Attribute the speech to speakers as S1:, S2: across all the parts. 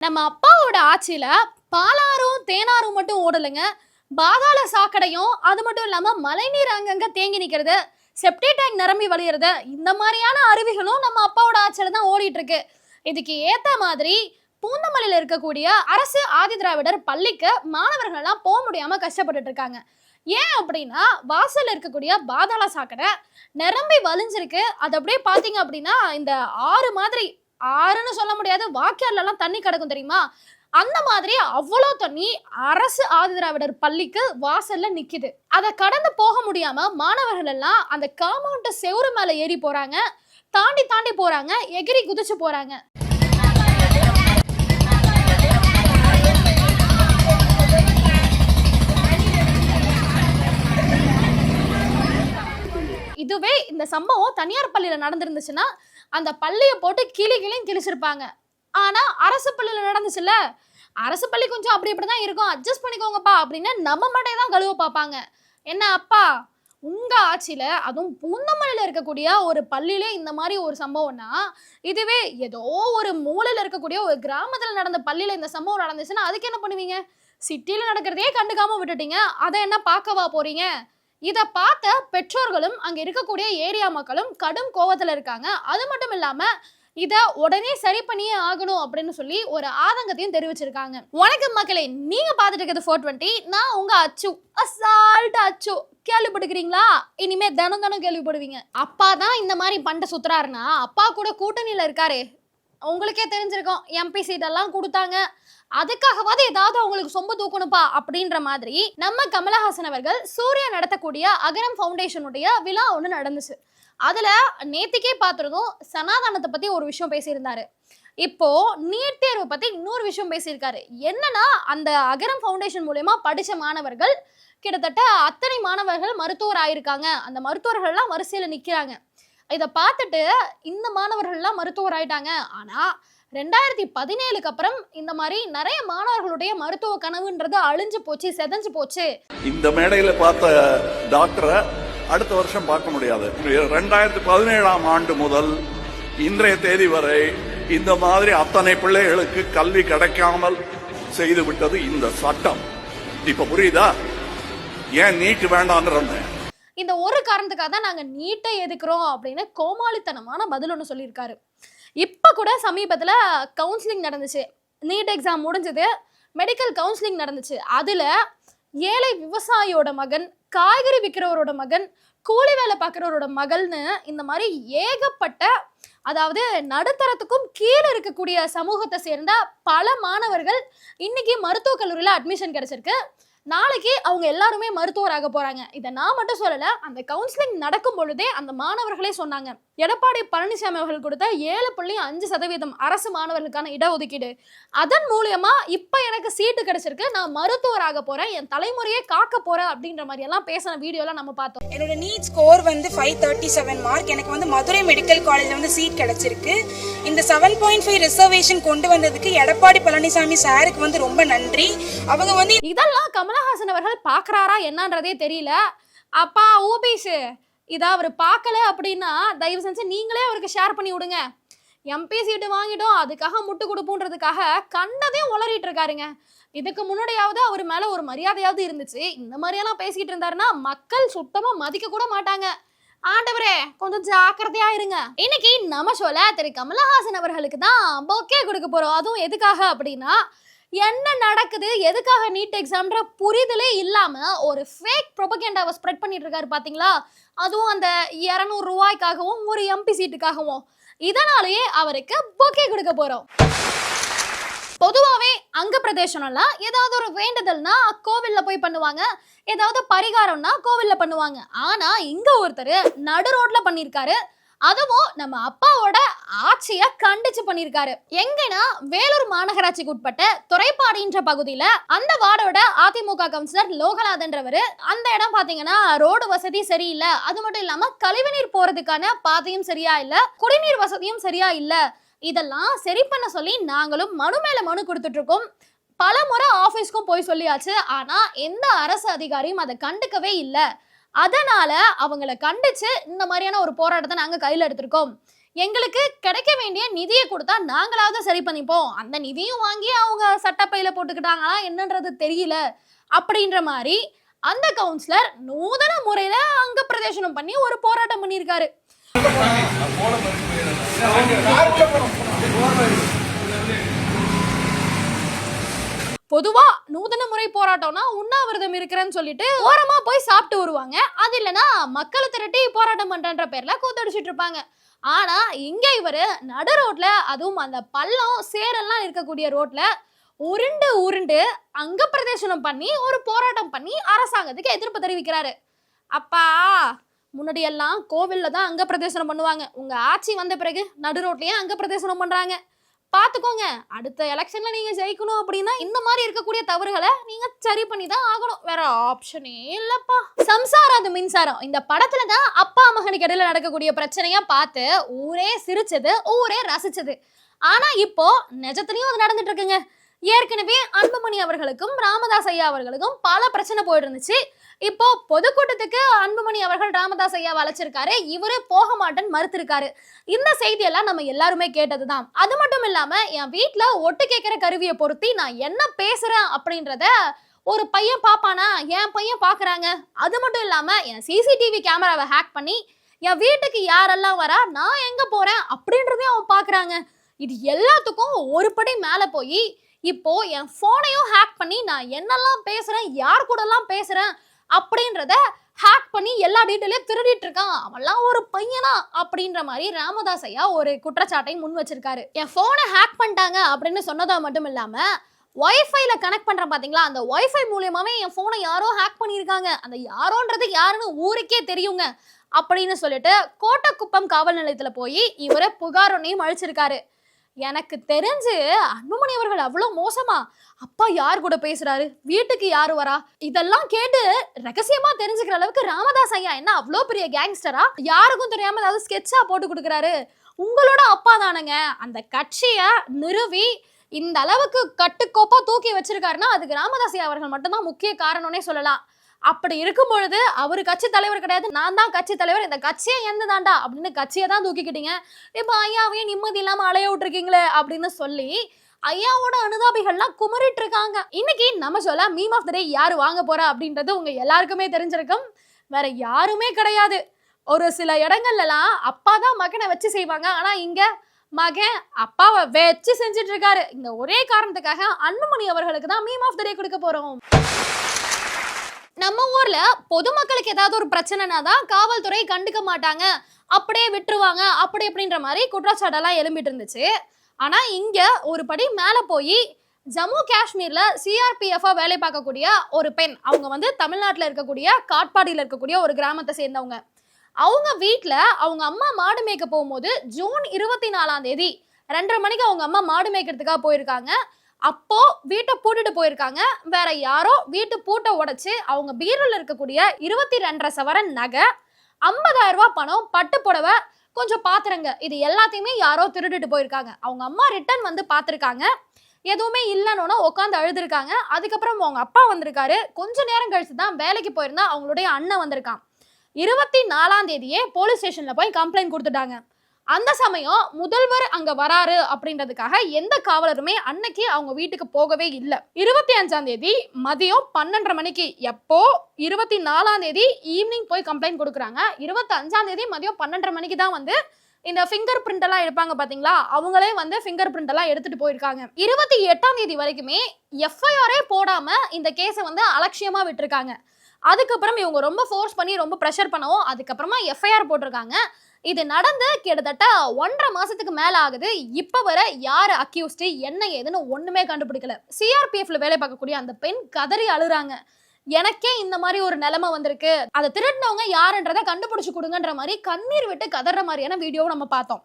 S1: நம்ம அப்பாவோட ஆட்சியில பாலாறும் தேனாரும் மட்டும் ஓடலைங்க. பாதாள சாக்கடையும் அது மட்டும் இல்லாமல் மழைநீர் அங்கங்க தேங்கி நிற்கிறது செப்டி டேங்க் நிரம்பி வழியிறது. இந்த மாதிரியான அருவிகளும் நம்ம அப்பாவோட ஆட்சியில தான் ஓடிட்டு இருக்கு இதுக்கு ஏத்த மாதிரி பூந்தமல்லியில் இருக்கக்கூடிய அரசு ஆதி திராவிடர் பள்ளிக்கு மாணவர்கள்லாம் போக முடியாம கஷ்டப்பட்டுட்டு இருக்காங்க ஏன் அப்படின்னா வாசல் இருக்கக்கூடிய பாதாள சாக்கடை நிரம்பி வலிஞ்சிருக்கு அது அப்படியே பார்த்தீங்க அப்படின்னா இந்த ஆறு மாதிரி ஆறுன்னு சொல்ல முடியாது. வாக்கியார்ல தண்ணி கிடக்கும் தெரியுமா? அந்த மாதிரி அவ்வளோ தண்ணி அரசு ஆதிதிராவிடர் பள்ளிக்கு வாசல்ல நிக்குது. அதை கடந்து போக முடியாம மாணவர்கள் எல்லாம் அந்த காம்பவுண்ட் செவுரு மேல ஏறி போறாங்க. தாண்டி தாண்டி போறாங்க. எகிரி குதிச்சு போறாங்க. இதுவே இந்த சம்பவம் தனியார் பள்ளியில நடந்திருந்துச்சுன்னா அந்த பள்ளியை போட்டு கிளி கிளியும் கிழிச்சிருப்பாங்க. ஆனா அரசு பள்ளியில் நடந்துச்சுல்ல? அரசு பள்ளி கொஞ்சம் அப்படி இப்படி தான் இருக்கும். அட்ஜஸ்ட் பண்ணிக்கோங்கப்பா அப்படின்னு நம்ம மட்டையை தான் கழுவ பார்ப்பாங்க. என்ன அப்பா? உங்க ஆட்சியில அதுவும் பூந்தமல்லியில இருக்கக்கூடிய ஒரு பள்ளியில இந்த மாதிரி ஒரு சம்பவம்னா இதுவே ஏதோ ஒரு மூலையில இருக்கக்கூடிய ஒரு கிராமத்துல நடந்த பள்ளியில இந்த சம்பவம் நடந்துச்சுன்னா அதுக்கு என்ன பண்ணுவீங்க? சிட்டியில் நடக்கிறதையே கண்டுக்காம விட்டுட்டீங்க. அதை என்ன பார்க்கவா போறீங்க? இதை பார்த்த பெற்றோர்களும் அங்கே இருக்கக்கூடிய ஏரியா மக்களும் கடும் கோவத்தில் இருக்காங்க. அது மட்டும் இல்லாமல் இதை உடனே சரி பண்ணியே ஆகணும் அப்படின்னு சொல்லி ஒரு ஆதங்கத்தையும் தெரிவிச்சிருக்காங்க. வணக்கம் மக்களே நீங்க பார்த்துட்டு இருக்கிறது ஃபோர் டுவெண்ட்டி நான் உங்க அச்சு அசால்ட் அச்சு. கேள்விப்பட்டுக்கிறீங்களா இனிமே தினம் தினம் கேள்விப்படுவீங்க. அப்பா தான் இந்த மாதிரி பண்ட சுத்துறாருன்னா அப்பா கூட கூட்டணியில் இருக்காரு. உங்களுக்கே தெரிஞ்சிருக்கும் எம்பி சீட் எல்லாம் கொடுத்தாங்க. அதுக்காகவாது ஏதாவது அவங்களுக்கு சொம்ப தூக்கணும்ப்பா அப்படின்ற மாதிரி நம்ம கமலஹாசன் அவர்கள் சூர்யா நடத்தக்கூடிய அகரம் ஃபவுண்டேஷனுடைய விழா ஒன்று நடந்துச்சு. அதில் நேத்திக்கே பார்த்துருந்தோம் சனாதானத்தை பற்றி ஒரு விஷயம் பேசியிருந்தாரு. இப்போ நீட் தேர்வு பற்றி இன்னொரு விஷயம் பேசியிருக்காரு. என்னன்னா அந்த அகரம் ஃபவுண்டேஷன் மூலயமா படித்த மாணவர்கள் கிட்டத்தட்ட அத்தனை மாணவர்கள் மருத்துவர் ஆயிருக்காங்க. அந்த மருத்துவர்கள்லாம் வரிசையில் நிற்கிறாங்க இதை பார்த்துட்டு இந்த மாணவர்கள்லாம் மருத்துவர் ஆயிட்டாங்க. ஆனால் ரெண்டாயிரத்தி பதினேழுக்கு அப்புறம் இந்த மாதிரி நிறைய மாணவர்களுடைய மருத்துவ கனவுன்றது அழிஞ்சு போச்சு செதஞ்சு போச்சு.
S2: இந்த மேடையில பார்த்த டாக்டரை அடுத்த வருஷம் பார்க்க முடியாது. ரெண்டாயிரத்தி பதினேழாம் ஆண்டு முதல் இன்றைய தேதி வரை இந்த மாதிரி அத்தனை பிள்ளைகளுக்கு கல்வி கிடைக்காமல் செய்து விட்டது இந்த சட்டம். இப்ப புரியுதா? ஏன் நீட் வேண்டாம்னு
S1: இந்த ஒரு காரணத்துக்காக தான் நாங்க நீட்டை எதுக்குறோம் அப்படின்னு கோமாளித்தனமான பதில் ஒன்று சொல்லியிருக்காரு. இப்போ கூட சமீபத்தில் கவுன்சிலிங் நடந்துச்சு. நீட் எக்ஸாம் முடிஞ்சது மெடிக்கல் கவுன்சிலிங் நடந்துச்சு. அதில் ஏழை விவசாயியோட மகன் காய்கறி விற்கிறவரோட மகன் கூலி வேலை பார்க்குறவரோட மகள்னு இந்த மாதிரி ஏகப்பட்ட அதாவது நடுத்தரத்துக்கும் கீழே இருக்கக்கூடிய சமூகத்தை சேர்ந்த பல மாணவர்கள் இன்னைக்கு மருத்துவக் கல்லூரியில் அட்மிஷன் கிடைச்சிருக்கு. நாளைக்கு அவங்க எல்லாருமே மருத்துவராக போறாங்க. இதை நான் மட்டும் சொல்லல அந்த கவுன்சிலிங் நடக்கும் பொழுதே அந்த மாணவர்களே சொன்னாங்க. எடப்பாடி பழனிசாமி அவர்கள் கொடுத்த ஏழு புள்ளி அஞ்சு சதவீதம் அரசு மாணவர்களுக்கான இடஒதுக்கீடு. அதன் மூலியமா இப்ப எனக்கு சீட்டு கிடைச்சிருக்கு நான் மருத்துவராக போறேன் என் தலைமுறையை காக்க போறேன் அப்படின்ற மாதிரி எல்லாம் பேசின வீடியோலாம் நம்ம பார்த்தோம்.
S3: என்னோட நீட் ஸ்கோர் வந்து ஃபைவ் தேர்ட்டி செவன் மார்க் எனக்கு வந்து மதுரை மெடிக்கல் காலேஜில் வந்து சீட் கிடச்சிருக்கு. இந்த செவன் பாயிண்ட் ஃபைவ் ரிசர்வேஷன் கொண்டு வந்ததுக்கு எடப்பாடி பழனிசாமி சாருக்கு வந்து ரொம்ப நன்றி. அவங்க வந்து
S1: இதெல்லாம் கமலஹாசன் அவர்கள் பார்க்குறாரா என்னன்றதே தெரியல. அப்பா ஓபிஸ் இதை அவர் பார்க்கல அப்படின்னா தயவு செஞ்சு நீங்களே அவருக்கு ஷேர் பண்ணி விடுங்க. எம்பி சீட்டு வாங்கிட்டோம் அதுக்காக முட்டு கொடுப்போன்றதுக்காக கண்டதே உளறிட்டு இருக்காருங்க. இதுக்கு முன்னாடியாவது அவர் மேல ஒரு மரியாதையாவது இருந்துச்சு. இந்த மாதிரியெல்லாம் பேசிக்கிட்டு இருந்தாருன்னா மக்கள் சுத்தமா மதிக்க கூட மாட்டாங்க. ஆண்டவரே கொஞ்சம் ஜாக்கிரதையா இருங்க. இன்னைக்கு நம்ம சொல்ல திரு கமலஹாசன் அவர்களுக்கு தான் பொக்கே கொடுக்க போறோம். அதுவும் எதுக்காக அப்படின்னா என்ன நடக்குது எதுக்காக நீட் எக்ஸாம்ன்ற புரிதலே இல்லாம ஒரு ஃபேக் ப்ரொபகேண்டாவை ஸ்ப்ரெட் பண்ணிட்டு இருக்காரு பாத்தீங்களா? அதுவும் அந்த இரநூறு ரூபாய்க்காகவும் ஒரு எம்பி சீட்டுக்காகவும் இதனாலேயே அவருக்கு பொக்கே கொடுக்க போறோம். பொதுவாகவே அங்க பிரதேசம்லாம் ஏதாவது ஒரு வேண்டுதல்னா கோவிலில் போய் பண்ணுவாங்க. ஏதாவது பரிகாரம்னா கோவில்ல பண்ணுவாங்க. ஆனா இங்க ஒருத்தர் நடு ரோட்ல பண்ணியிருக்காரு அதுவும் நம்ம அப்பாவோட ஆட்சியை கண்டிச்சு பண்ணியிருக்காரு எங்கன்னா வேலூர் மாநகராட்சிக்கு உட்பட்ட துறைப்பாடின்ற பகுதியில அந்த வார்டோட அதிமுக கவுன்சிலர் லோகநாதன்றவர் அந்த இடம் பாத்தீங்கன்னா ரோடு வசதி சரியில்லை. அது மட்டும் இல்லாம கழிவுநீர் போறதுக்கான பாதையும் சரியா இல்ல. குடிநீர் வசதியும் சரியா இல்லை. இதெல்லாம் சரி பண்ண சொல்லி நாங்களும் மனு மேலே மனு கொடுத்துட்ருக்கோம். பல முறை ஆஃபீஸ்க்கும் போய் சொல்லியாச்சு. ஆனால் எந்த அரசு அதிகாரியும் அதை கண்டுக்கவே இல்லை. அதனால் அவங்கள கண்டிச்சு இந்த மாதிரியான ஒரு போராட்டத்தை நாங்கள் கையில் எடுத்திருக்கோம். எங்களுக்கு கிடைக்க வேண்டிய நிதியை கொடுத்தா நாங்களாவது சரி பண்ணிப்போம். அந்த நிதியும் வாங்கி அவங்க சட்டப்பையில் போட்டுக்கிட்டாங்களா என்னன்றது தெரியல. அப்படின்ற மாதிரி அந்த கவுன்சிலர் நூதன முறையில் அங்க பிரதேசனம் பண்ணி ஒரு போராட்டம் பண்ணியிருக்காரு. பொதுவா நூதன முறை போராட்டம்னா உண்ணாவிரதம் இருக்கிறேன்னு சொல்லிட்டு ஓரமா போய் சாப்பிட்டு வருவாங்க. அது இல்லைன்னா மக்களை திரட்டி போராட்டம் பண்றன்ற பேர்ல கூத்தடிச்சிட்டு இருப்பாங்க. ஆனா இங்க இவர் நடு ரோட்ல அதுவும் அந்த பள்ளம் சேரெல்லாம் இருக்கக்கூடிய ரோட்ல உருண்டு உருண்டு அங்க பிரதேசனம் பண்ணி ஒரு போராட்டம் பண்ணி அரசாங்கத்துக்கு எதிர்ப்பு தெரிவிக்கிறாரு. அப்பா! முன்னாடி எல்லாம் கோவில்ல தான் அங்க பிரதேசனம் பண்ணுவாங்க. உங்க ஆட்சி வந்த பிறகு நடு ரோட்லயே அங்க பிரதேசனம் பண்றாங்க. பாத்துக்கோங்க அடுத்த எலெக்ஷன்ல நீங்க ஜெயிக்கணும் அப்படின்னா இந்த மாதிரி இருக்கக்கூடிய தவறுகளை நீங்க சரி பண்ணி தான் ஆகணும். வேற ஆப்ஷனே இல்லப்பா. சம்சாரம் அது மின்சாரம். இந்த படத்துல தான் அப்பா மகனுக்கு இடையில நடக்கக்கூடிய பிரச்சனைய பார்த்து ஊரே சிரிச்சது ஊரே ரசிச்சது. ஆனா இப்போ நிஜத்துலையும் அது நடந்துட்டு இருக்குங்க. ஏற்கனவே அன்புமணி அவர்களுக்கும் ராமதாஸ் ஐயா அவர்களுக்கும் பல பிரச்சனை போயிட்டு இருந்துச்சு. இப்போ பொதுக்கூட்டத்துக்கு அன்புமணி அவர்கள் ராமதாஸ் ஐயா அழைச்சிருக்காரு. இவரு போக மாட்டேன்னு மறுத்திருக்காரு. இந்த செய்தியெல்லாம் நம்ம எல்லாருமே கேட்டதுதான். அது மட்டும் இல்லாம என் வீட்டுல ஒட்டு கேட்கிற கருவியை பொருத்தி நான் என்ன பேசுறேன் அப்படின்றத ஒரு பையன் பாப்பானா என் பையன் பாக்குறாங்க அது மட்டும் இல்லாம என் சிசிடிவி கேமராவை ஹேக் பண்ணி என் வீட்டுக்கு யாரெல்லாம் வரா? நான் எங்க போறேன்? அப்படின்றதையும் அவன் பாக்குறாங்க இது எல்லாத்துக்கும் ஒரு படி மேல போய் இப்போ என் போனையும் ஹேக் பண்ணி நான் என்னெல்லாம் பேசுறேன்? யார் கூடலாம் பேசுறேன்? அப்படின்றத ஹேக் பண்ணி எல்லா டீட்டெயிலையும் திருடிட்டு இருக்கான். அவன்லாம் ஒரு பையனா? அப்படின்ற மாதிரி ராமதாஸ் ஐயா ஒரு குற்றச்சாட்டை முன் வச்சிருக்காரு. என் ஃபோனை ஹேக் பண்ணிட்டாங்க அப்படின்னு சொன்னதா மட்டும் இல்லாம ஒய்ஃபைல கனெக்ட் பண்றேன் பார்த்தீங்களா அந்த ஒய்ஃபை மூலியமாவே என் ஃபோனை யாரோ ஹேக் பண்ணியிருக்காங்க. அந்த யாரோன்றது யாருன்னு ஊருக்கே தெரியுங்க. அப்படின்னு சொல்லிட்டு கோட்டக்குப்பம் காவல் நிலையத்தில் போய் இவரை புகார் ஒன்றையும் அழிச்சிருக்காரு. எனக்கு தெரிஞ்சு அன்புமணி அவர்கள் அவ்வளோ மோசமா. அப்பா யார் கூட பேசுறாரு? வீட்டுக்கு யார் வரா? இதெல்லாம் கேட்டு ரகசியமா தெரிஞ்சுக்கிற அளவுக்கு ராமதாஸ் ஐயா என்ன அவ்வளோ பெரிய கேங்ஸ்டரா யாருக்கும் தெரியாம ஏதாவது ஸ்கெட்சா போட்டு கொடுக்குறாரு? உங்களோட அப்பா தானுங்க. அந்த கட்சியை நிறுவி இந்த அளவுக்கு கட்டுக்கோப்பா தூக்கி வச்சிருக்காருன்னா அதுக்கு ராமதாஸ் ஐயா அவர்கள் மட்டும்தான் முக்கிய காரணம்னே சொல்லலாம். அப்படி இருக்கும் பொழுது அவர் கட்சி தலைவர் கிடையாது நான் தான் கட்சி தலைவர் இந்த கட்சியை எந்த தாண்டா அப்படின்னு கட்சியை தான் தூக்கிக்கிட்டீங்க. இப்போ ஐயாவையும் நிம்மதி இல்லாமல் அலைய விட்டுருக்கீங்களே அப்படின்னு சொல்லி ஐயாவோட அனுதாபிகள்லாம் குமரிட்டு இருக்காங்க. இன்னைக்கு நம்ம சொல்ல மீம் ஆஃப் த டே யார் வாங்க போறா அப்படின்றது உங்க எல்லாருக்குமே தெரிஞ்சிருக்கும். வேற யாருமே கிடையாது. ஒரு சில இடங்கள்லாம் அப்பா தான் மகனை வச்சு செய்வாங்க. ஆனா இங்க மகன் அப்பாவை வச்சு செஞ்சுட்டு இருக்காரு. இந்த ஒரே காரணத்துக்காக அன்புமணி அவர்களுக்கு தான் மீம் ஆஃப் த டே கொடுக்க போறோம். நம்ம ஊர்ல பொதுமக்களுக்கு ஏதாவது ஒரு பிரச்சனைனா தான் காவல்துறை கண்டுக்க மாட்டாங்க. அப்படியே விட்டுருவாங்க. அப்படி அப்படின்ற மாதிரி குற்றச்சாட்டெல்லாம் எழும்பிட்டு இருந்துச்சு. ஆனா இங்க ஒரு படி மேல போய் ஜம்மு காஷ்மீர்ல சிஆர்பிஎஃபா வேலை பார்க்கக்கூடிய ஒரு பெண் அவங்க வந்து தமிழ்நாட்டில் இருக்கக்கூடிய காட்பாடியில் இருக்கக்கூடிய ஒரு கிராமத்தை சேர்ந்தவங்க. அவங்க வீட்டில் அவங்க அம்மா மாடு மேய்க்க போகும்போது ஜூன் இருபத்தி நாலாம் தேதி ரெண்டரை மணிக்கு அவங்க அம்மா மாடு மேய்க்கிறதுக்காக போயிருக்காங்க. அப்போ வீட்டை பூட்டிட்டு போயிருக்காங்க. வேற யாரோ வீட்டு பூட்டை உடைச்சு அவங்க பீரோல இருக்கக்கூடிய இருபத்தி ரெண்டரை சவரன் நகை ஐம்பதாயிரம் ரூபாய் பணம் பட்டு புடவை கொஞ்சம் பாத்திரங்க. இது எல்லாத்தையுமே யாரோ திருடிட்டு போயிருக்காங்க. அவங்க அம்மா ரிட்டர்ன் வந்து பார்த்துருக்காங்க எதுவுமே இல்லைன்னு உட்காந்து அழுதுருக்காங்க. அதுக்கப்புறம் அவங்க அப்பா வந்திருக்காரு. கொஞ்ச நேரம் கழிச்சு தான் வேலைக்கு போயிருந்தா அவங்களுடைய அண்ணன் வந்திருக்கான். இருபத்தி நாலாம் தேதியே போலீஸ் ஸ்டேஷன்ல போய் கம்ப்ளைண்ட் கொடுத்துட்டாங்க. அந்த சமயம் முதல்வர் அங்க வராரு அப்படின்றதுக்காக எந்த காவலருமே அன்னைக்கு அவங்க வீட்டுக்கு போகவே இல்லை. இருபத்தி அஞ்சாம் தேதி மதியம் பன்னெண்டரை மணிக்கு எப்போ இருபத்தி நாலாம் தேதி ஈவினிங் போய் கம்ப்ளைண்ட் கொடுக்குறாங்க. இருபத்தி அஞ்சாம் தேதி மதியம் பன்னெண்டரை மணிக்கு தான் வந்து இந்த ஃபிங்கர் பிரிண்ட் எல்லாம் எடுப்பாங்க பாத்தீங்களா? அவங்களே வந்து ஃபிங்கர் பிரிண்ட் எல்லாம் எடுத்துட்டு போயிருக்காங்க. இருபத்தி எட்டாம் தேதி வரைக்குமே எஃப்ஐஆரே போடாம இந்த கேஸை வந்து அலட்சியமா விட்டுருக்காங்க. அதுக்கப்புறம் இவங்க ரொம்ப ஃபோர்ஸ் பண்ணி ரொம்ப ப்ரெஷர் பண்ணவும் அதுக்கப்புறமா எஃப்ஐஆர் போட்டிருக்காங்க. இது நடந்து கிட்டத்தட்ட ஒன்றரை மாசத்துக்கு மேல ஆகுது. இப்ப வர யாரு அக்யூஸ்டு என்ன ஏதுன்னு ஒண்ணுமே கண்டுபிடிக்கல. சிஆர்பிஎஃப்ல வேலை பார்க்கக்கூடிய அந்த பெண் கதறி அழுறாங்க. எனக்கே இந்த மாதிரி ஒரு நிலைமை வந்திருக்கு. அதை திருடினவங்க யாருன்றதை கண்டுபிடிச்சு கொடுங்கன்ற மாதிரி கண்ணீர் விட்டு கதற மாதிரியான வீடியோவை நம்ம பார்த்தோம்.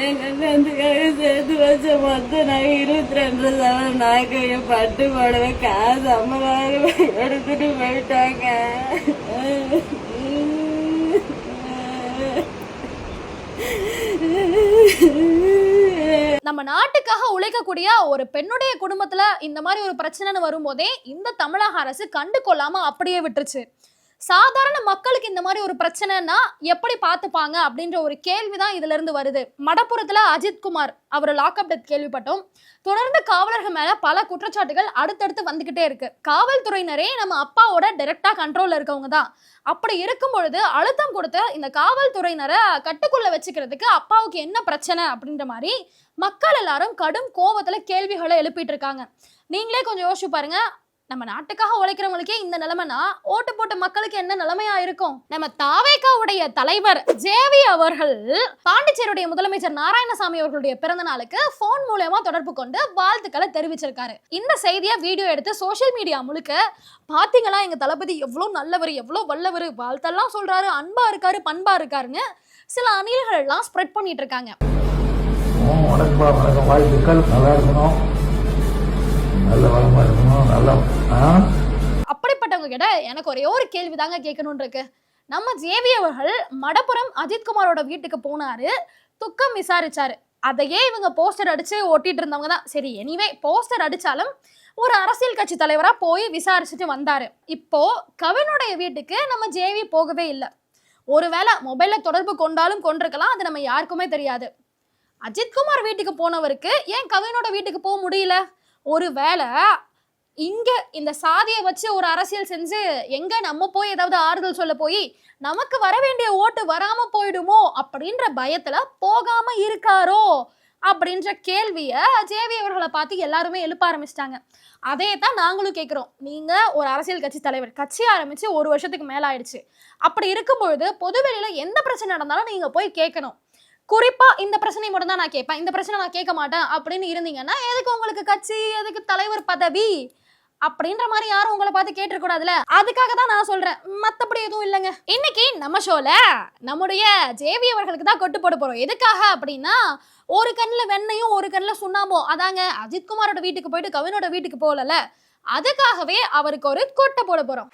S4: என் கல்யாணத்துக்காக சேர்த்து வச்ச மொத்தம் நான் இருபத்தி ரெண்டு சவரம் பட்டு புடவை காசு ஐம்பதாயிரம் எடுத்துட்டு போயிட்டாங்க.
S1: நம்ம நாட்டுக்காக உழைக்கக்கூடிய ஒரு பெண்ணுடைய குடும்பத்துல இந்த மாதிரி ஒரு பிரச்சனைன்னு வரும்போதே இந்த தமிழக அரசு கண்டு கொள்ளாம அப்படியே விட்டுருச்சு. சாதாரண மக்களுக்கு இந்த மாதிரி ஒரு பிரச்சனைனா எப்படி பார்த்துப்பாங்க அப்படின்ற ஒரு கேள்விதான் இதுல இருந்து வருது. மடப்புறத்துல அஜித்குமார் அவர் லாக்அப் டெத் கேள்விப்பட்டோம். தொடர்ந்து காவலர்கள் மேல பல குற்றச்சாட்டுகள் அடுத்தடுத்து வந்துகிட்டே இருக்கு. காவல்துறையினரே நம்ம அப்பாவோட டைரக்டா கண்ட்ரோல்ல இருக்கவங்க தான். அப்படி இருக்கும் பொழுது அழுத்தம் கொடுத்து இந்த காவல்துறையினரை கட்டுக்குள்ள வச்சுக்கிறதுக்கு அப்பாவுக்கு என்ன பிரச்சனை அப்படின்ற மாதிரி மக்கள் எல்லாரும் கடும் கோபத்துல கேள்விகளை எழுப்பிட்டு இருக்காங்க. நீங்களே கொஞ்சம் யோசிச்சு பாருங்க. நம்ம நாட்டுக்காக உழைக்கிறவங்களுக்கே இந்த நிலைமைனா ஓட்டு போட்ட மக்களுக்கு என்ன நிலைமையா இருக்கும்? நம்ம தாவேகாவுடைய தலைவர் ஜேவி அவர்கள் பாண்டிச்சேரியுடைய முதலமைச்சர் நாராயணசாமி அவர்களுடைய பிறந்த நாளுக்கு போன் மூலயமா தொடர்பு கொண்டு வாழ்த்துக்களை தெரிவிச்சிருக்காரு. இந்த செய்தியை வீடியோ எடுத்து சோஷியல் மீடியா முழுக்க பாத்தீங்களா? எங்க தளபதி எவ்வளோ நல்லவர் எவ்வளோ வல்லவர் வாழ்த்தெல்லாம் சொல்றாரு அன்பா இருக்காரு பண்பா இருக்காருன்னு சில அணில்கள் எல்லாம் ஸ்ப்ரெட் பண்ணிட்டு இருக்காங்க.
S5: வாழ்த்துக்கள் நல்லா இருக்கணும். நல்ல வளமா இருக்கணும் நல்லா
S1: அப்படிப்பட்டவங்க கிட்ட எனக்கு ஒரே ஒரு கேள்வி தாங்க கேட்கணும்னு இருக்கு நம்ம ஜேவி அவர்கள் மடப்புறம் அஜித்குமாரோட வீட்டுக்கு போனாரு துக்கம் விசாரிச்சாரு. அதையே இவங்க போஸ்டர் அடிச்சு ஒட்டிட்டு இருந்தவங்க தான். சரி எனிவே போஸ்டர் அடிச்சாலும் ஒரு அரசியல் கட்சி தலைவரா போய் விசாரிச்சுட்டு வந்தாரு. இப்போ கவினுடைய வீட்டுக்கு நம்ம ஜேவி போகவே இல்லை. ஒருவேளை மொபைல்ல தொடர்பு கொண்டாலும் கொண்டிருக்கலாம் அது நம்ம யாருக்குமே தெரியாது. அஜித்குமார் வீட்டுக்கு போனவருக்கு ஏன் கவினோட வீட்டுக்கு போக முடியல? ஒருவேளை இங்க இந்த சாதியை வச்சு ஒரு அரசியல் செஞ்சு எங்க நம்ம போய் ஏதாவது ஆறுதல் சொல்ல போய் நமக்கு வர வேண்டிய ஓட்டு வராம போயிடுமோ அப்படின்ற பயத்துல போகாம இருக்காரோ அப்படின்ற கேள்விய ஜேவி அவர்களை பார்த்து எல்லாருமே எழுப்ப ஆரம்பிச்சிட்டாங்க. அதே தான் நாங்களும் கேட்குறோம் நீங்க ஒரு அரசியல் கட்சி தலைவர் கட்சி ஆரம்பிச்சு ஒரு வருஷத்துக்கு மேலே ஆயிடுச்சு. அப்படி இருக்கும்பொழுது பொதுவெளியில எந்த பிரச்சனை நடந்தாலும் நீங்க போய் கேட்கணும் குறிப்பா இந்த பிரச்சனை மட்டும் தான் நான் கேட்பேன். இந்த பிரச்சனை நான் கேட்க மாட்டேன் அப்படின்னு இருந்தீங்கன்னா எதுக்கு உங்களுக்கு கட்சி எதுக்கு தலைவர் பதவி அப்படின்ற மாதிரி யாரும் உங்களை பார்த்து கேட்டுக்கூடாதுல அதுக்காக தான் நான் சொல்றேன். மத்தபடி எதுவும் இல்லைங்க. இன்னைக்கு நம்ம ஷோல நம்முடைய ஜேவி அவர்களுக்கு தான் கொட்டு போட போறோம். எதுக்காக அப்படின்னா ஒரு கண்ணில் வெண்ணையும் ஒரு கண்ணில் சுண்ணாம்போ அதாங்க அஜித்குமாரோட வீட்டுக்கு போயிட்டு கவினோட வீட்டுக்கு போகல அதுக்காகவே அவருக்கு ஒரு கொட்டை போட போறோம்.